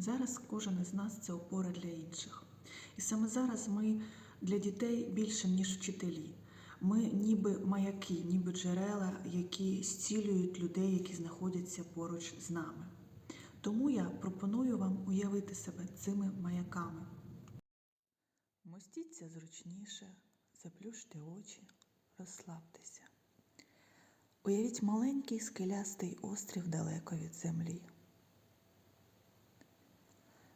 Зараз кожен із нас це опора для інших. І саме зараз ми для дітей більше, ніж вчителі. Ми ніби маяки, ніби джерела, які зцілюють людей, які знаходяться поруч з нами. Тому я пропоную вам уявити себе цими маяками. Мостіться зручніше, заплющте очі, розслабтеся. Уявіть маленький скелястий острів далеко від землі.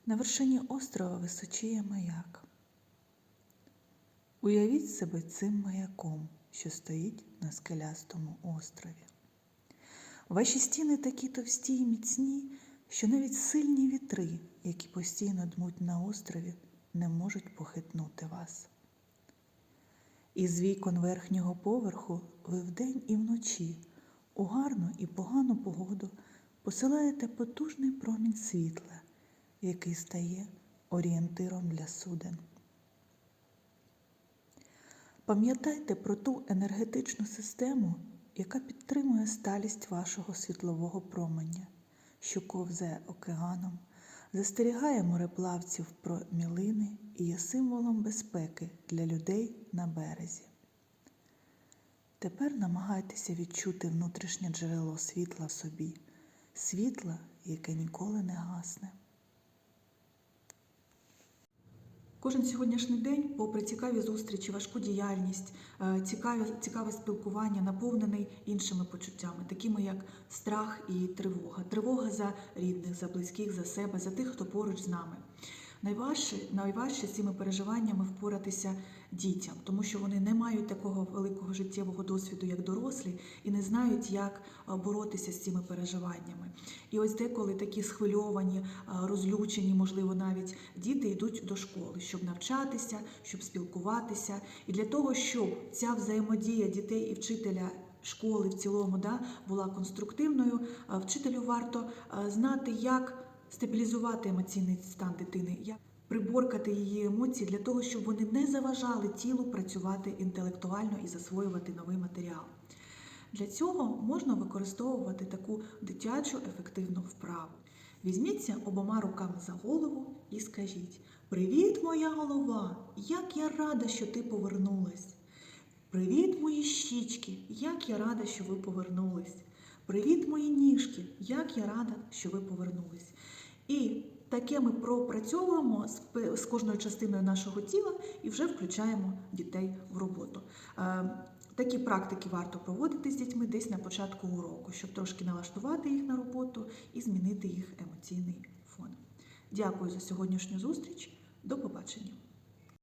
На вершині острова височіє маяк. Уявіть себе цим маяком, що стоїть на скелястому острові. Ваші стіни такі товсті й міцні, що навіть сильні вітри, які постійно дмуть на острові, не можуть похитнути вас. Із вікон верхнього поверху ви вдень і вночі, у гарну і погану погоду, посилаєте потужний промінь світла, який стає орієнтиром для суден. Пам'ятайте про ту енергетичну систему, яка підтримує сталість вашого світлового променя, що ковзе океаном, застерігає мореплавців про мілини і є символом безпеки для людей на березі. Тепер намагайтеся відчути внутрішнє джерело світла в собі, світла, яке ніколи не гасне. Кожен сьогоднішній день, попри цікаві зустрічі, важку діяльність, е, цікаве, цікаве спілкування, наповнений іншими почуттями, такими як страх і тривога. Тривога за рідних, за близьких, за себе, за тих, хто поруч з нами. Найважче, найважче з цими переживаннями впоратися дітям, тому що вони не мають такого великого життєвого досвіду, як дорослі, і не знають, як боротися з цими переживаннями. І ось деколи такі схвильовані, розлючені, можливо, навіть діти йдуть до школи, щоб навчатися, щоб спілкуватися. І для того, щоб ця взаємодія дітей і вчителя. Школи в цілому да, була конструктивною. Вчителю варто знати, як стабілізувати емоційний стан дитини, як приборкати її емоції для того, щоб вони не заважали тілу працювати інтелектуально і засвоювати новий матеріал. Для цього можна використовувати таку дитячу ефективну вправу. Візьміться обома руками за голову і скажіть: Привіт, моя голова! Як я рада, що ти повернулась! Привіт, мої щічки! Як я рада, що ви повернулись! Привіт, мої ніжки! Як я рада, що ви повернулись! І таке ми пропрацьовуємо з кожною частиною нашого тіла і вже включаємо дітей в роботу. Е, Такі практики варто проводити з дітьми десь на початку уроку, щоб трошки налаштувати їх на роботу і змінити їх емоційний фон. Дякую за сьогоднішню зустріч.